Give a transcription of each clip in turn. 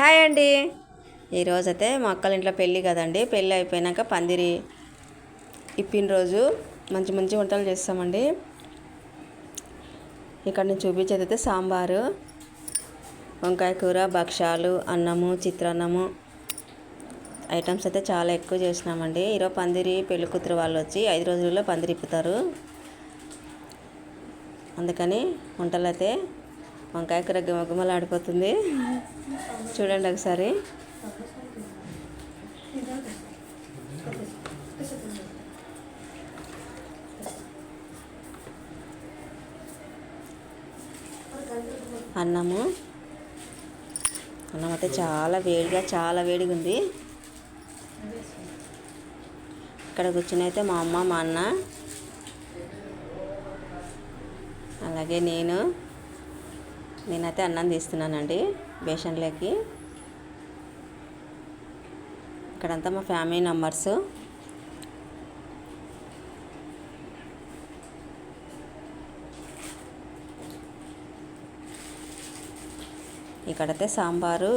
Hi అండి. ఈరోజైతే మా అక్కల ఇంట్లో పెళ్ళి కదండి. పెళ్ళి అయిపోయినాక పందిరి ఇప్పిన రోజు మంచి మంచి వంటలు చేస్తామండి. ఇక్కడ నేను చూపించేది అయితే సాంబారు వంకాయ కూర భక్షాలు అన్నము చిత్రాన్నము. ఐటమ్స్ అయితే చాలా ఎక్కువ చేసినామండి. ఈరోజు పందిరి పెళ్ళి కూతురు వాళ్ళు వచ్చి ఐదు రోజుల్లో పందిరి ఇప్పుతారు. అందుకని వంటలు అయితే వంకాయ కూర గుమగుమలు ఆడిపోతుంది చూడండి ఒకసారి. అన్నము. అన్నం అయితే చాలా వేడిగా చాలా వేడిగా ఉంది. ఇక్కడ కూర్చుని అయితే మా అమ్మ మా అన్న అలాగే నేను. నేనైతే అన్నం తీస్తున్నానండి బేషన్లోకి ఇక్కడంతా మా ఫ్యామిలీ మెంబర్స్. ఇక్కడైతే సాంబారు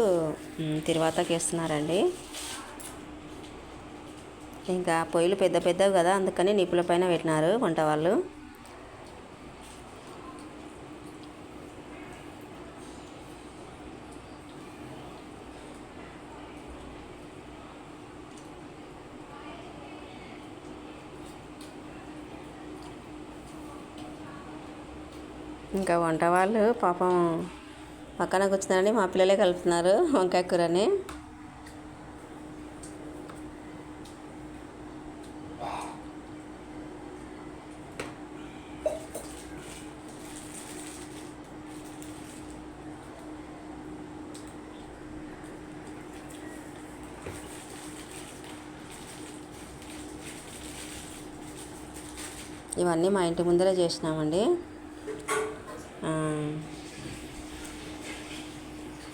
తిరువాతకి వేస్తున్నారండి. ఇంకా పొయ్యిలు పెద్ద పెద్దవి కదా అందుకని నిప్పుల పైన పెట్టినారు వంట వాళ్ళు ఇంకా వంట వాళ్ళు పాపం పక్కన కూర్చున్నారని మా పిల్లలే కలుపుతున్నారు వంకాయ కూరని. ఇవన్నీ మా ఇంటి ముందరే చేసినామండి.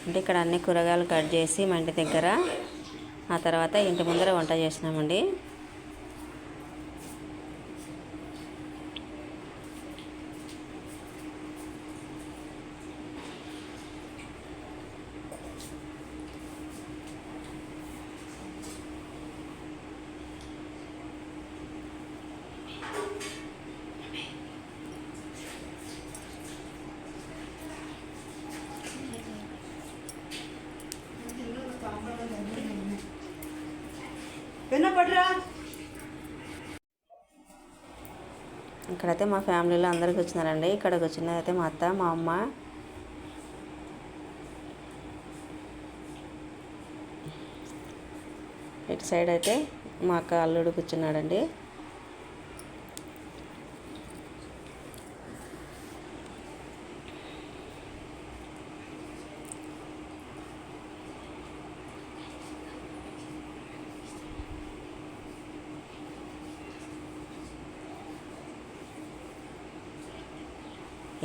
అంటే ఇక్కడ అన్ని కూరగాయలు కట్ చేసి మా ఇంటి దగ్గర ఆ తర్వాత ఇంటి ముందర వంట చేసినామండి. ఇక్కడైతే మా ఫ్యామిలీలో అందరికి వచ్చినారండి ఇక్కడికి వచ్చినది అయితే మా అత్త మా అమ్మ. ఇటు సైడ్ అయితే మా అక్క అల్లుడు కూర్చున్నాడండి.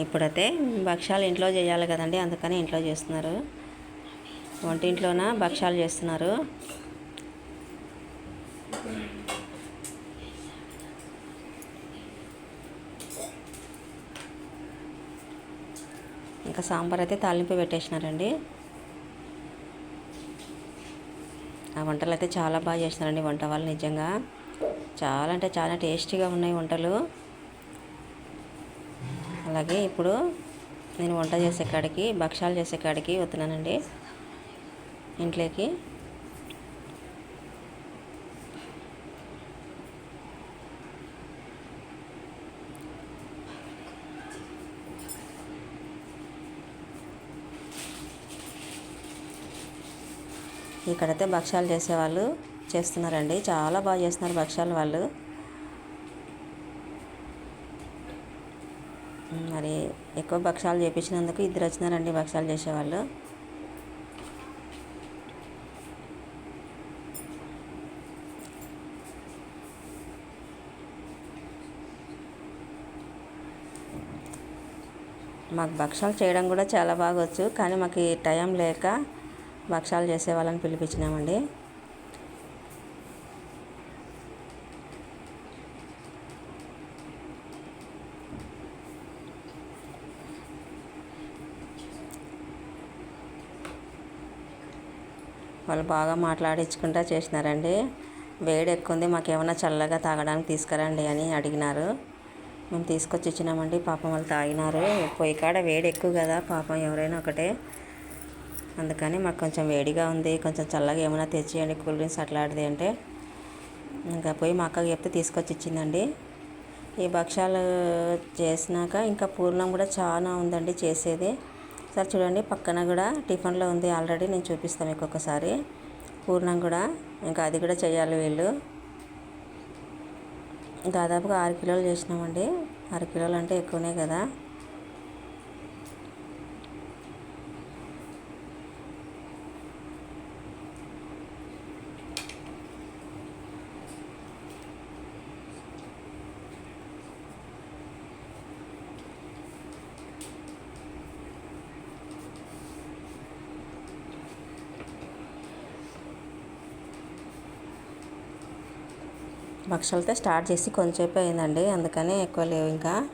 ఇప్పుడైతే భక్ష్యాలు ఇంట్లో చేయాలి కదండి అందుకని ఇంట్లో చేస్తున్నారు. వంటింట్లోన భక్ష్యాలు చేస్తున్నారు. ఇంకా సాంబార్ అయితే తాలింపు పెట్టేసినారండి. ఆ వంటలు అయితే చాలా బాగా చేసినారండి వంట వాళ్ళు నిజంగా. చాలా అంటే చాలా టేస్టీగా ఉన్నాయి వంటలు. అలాగే ఇప్పుడు నేను వంట చేసే కాడికి భక్షాలు చేసే కాడికి వస్తున్నానండి. ఇంట్లోకి. ఇక్కడైతే భక్షాలు చేసేవాళ్ళు చేస్తున్నారండి. చాలా బాగా చేస్తున్నారు భక్షాలు వాళ్ళు. మరి ఎక్కువ భక్షాలు చేపించినందుకు ఇద్దరు వచ్చినారండి భక్షాలు చేసేవాళ్ళు. మాకు భక్షాలు చేయడం కూడా చాలా బాగా వచ్చు కానీ మాకు టైం లేక భక్షాలు చేసే వాళ్ళని పిలిపించినామండి. వాళ్ళు బాగా మాట్లాడించుకుంటా చేసినారండి. వేడి ఎక్కువ ఉంది మాకు ఏమైనా చల్లగా తాగడానికి తీసుకురండి అని అడిగినారు. మేము తీసుకొచ్చి ఇచ్చినామండి పాపం వాళ్ళు తాగినారు. పొయ్యి కాడ వేడి ఎక్కువ కదా పాపం ఎవరైనా ఒకటే. అందుకని మాకు కొంచెం వేడిగా ఉంది కొంచెం చల్లగా ఏమైనా తెచ్చియండి కూల్ డ్రింక్స్ అట్లాంటిది అంటే. ఇంకా పోయి మా అక్కకి చెప్తే తీసుకొచ్చి ఇచ్చిందండి. ఈ భక్ష్యాలు చేసినాక ఇంకా పూర్ణం కూడా చాలా ఉందండి చేసేది. సార్ చూడండి పక్కన కూడా టిఫిన్లో ఉంది ఆల్రెడీ నేను చూపిస్తాను మీకు ఒకసారి. పూర్ణం కూడా ఇంకా అది కూడా చేయాలి వీళ్ళు. దాదాపుగా ఆరు కిలోలు చేసినామండి. ఆరు కిలోలు అంటే ఎక్కువనే కదా. భక్షాలతో స్టార్ట్ చేసి కొంచెంసేపు అయిందండి. అందుకనే ఎక్కువ లేవు ఇంకా.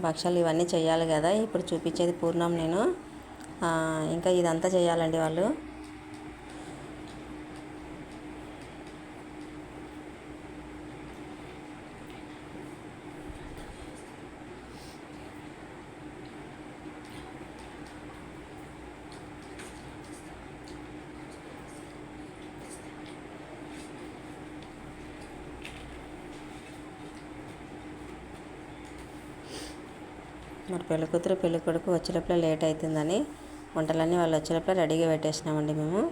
భక్షాలు ఇవన్నీ చేయాలి కదా. ఇప్పుడు చూపించేది పూర్ణం నేను. ఇంకా ఇదంతా చేయాలండి వాళ్ళు. మరి పెళ్ళి కూతురు పెళ్ళి కొడుకు లేట్ అవుతుందని వంటలన్నీ వాళ్ళు వచ్చేటప్పుడు రెడీగా పెట్టేసినామండి మేము.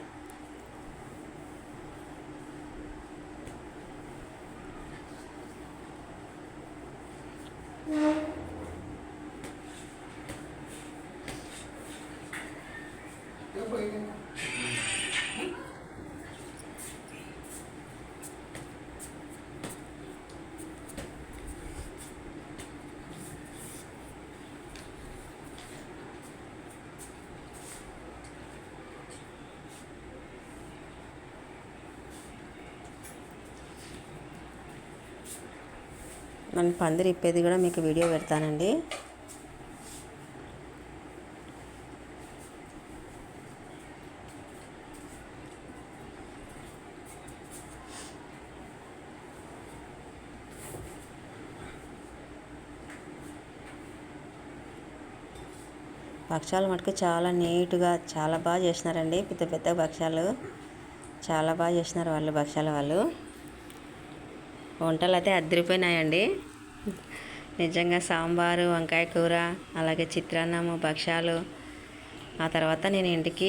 మనం పందిరి ఇప్పేది కూడా మీకు వీడియో పెడతానండి. భక్ష్యాలు మటుకు చాలా నీట్గా చాలా బాగా చేసినారండి. పెద్ద పెద్ద భక్ష్యాలు. చాలా బాగా చేసినారు వాళ్ళు భక్ష్యాల వాళ్ళు. వంటలు అయితే అద్దరిపోయినాయండి. నిజంగా సాంబారు వంకాయ కూర అలాగే చిత్రాన్నము భక్ష్యాలు. ఆ తర్వాత నేను ఇంటికి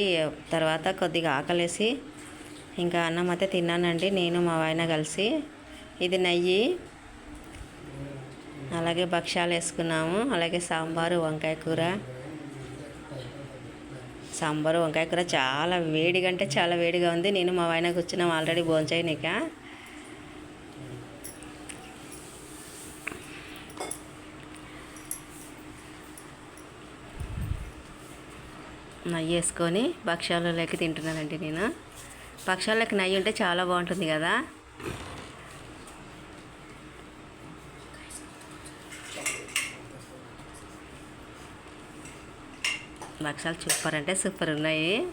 తర్వాత కొద్దిగా ఆకలేసి ఇంకా అన్నం అయితే తిన్నానండి. నేను మా ఆయన కలిసి ఇది నెయ్యి అలాగే భక్ష్యాలు వేసుకున్నాము. అలాగే సాంబారు వంకాయ కూర. సాంబారు వంకాయ కూర చాలా వేడిగా అంటే చాలా వేడిగా ఉంది. నేను మా ఆయన కూర్చున్నాం ఆల్రెడీ భోంచేయనిక. నెయ్యి వేసుకొని భక్ష్యాలలోకి తింటున్నానండి నేను. భక్ష్యాలకి నెయ్యి ఉంటే చాలా బాగుంటుంది కదా. భక్ష్యాలు సూపర్ అంటే సూపర్ ఉన్నాయి.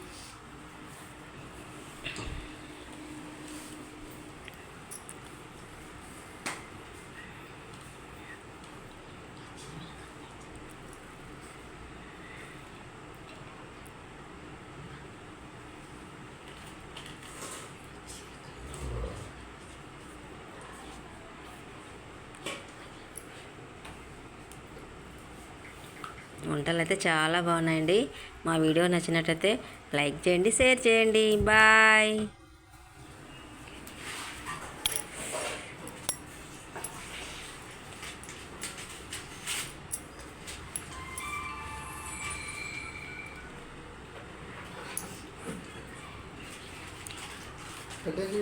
వంటలు అయితే చాలా బాగున్నాయండి. మా వీడియో నచ్చినట్లయితే లైక్ చేయండి షేర్ చేయండి. బాయ్. పెట్టేసి